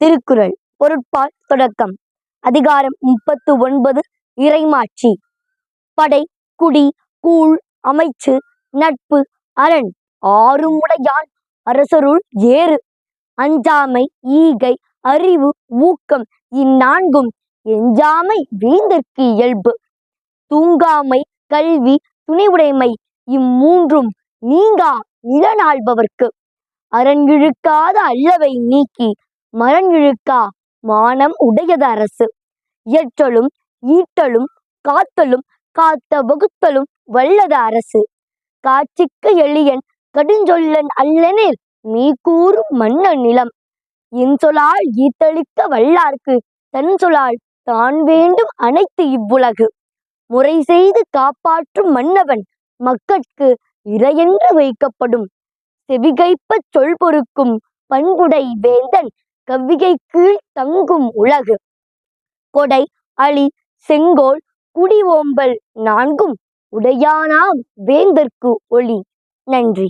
திருக்குறள். பொருட்பால் தொடக்கம். அதிகாரம் முப்பத்து ஒன்பது இறைமாட்சி. படை குடி கூழ் அமைச்சு நட்பு அரண். ஆறும் உடையான் அரசருள் ஏறு. அஞ்சாமை ஈகை அறிவு ஊக்கம் இந்நான்கும் எஞ்சாமை வேந்தற்கு இயல்பு. தூங்காமை கல்வி துணிவுடைமை இம்மூன்றும் நீங்கா நிலநாள்பவர்க்கு அரண் இழுக்காத அல்லவை நீக்கி மரண் இழுக்கா மானம் உடையது அரசு. இயற்றலும் ஈட்டலும் காத்தலும் காத்த வகுத்தலும் வல்லது அரசு. காட்சிக்கு எளியன் கடுஞ்சொல்லன் அல்லனில் நீ கூறும் மன்ன நிலம். இன்சொலால் ஈத்தளிக்க வல்லார்க்கு தன் சொலால் தான் வேண்டும் அனைத்து இவ்வுலகு. முறை செய்து காப்பாற்றும் மன்னவன் மக்கட்கு இறையென்று வைக்கப்படும். செவிகைப்பச் சொல் பொறுக்கும் பண்புடை வேந்தன் கவ்விகை கீழ் தங்கும் உலகு. கொடை அழி செங்கோல் குடி ஓம்பல் நான்கும் உடையானாம் வேந்தர்க்கு ஒளி. நன்றி.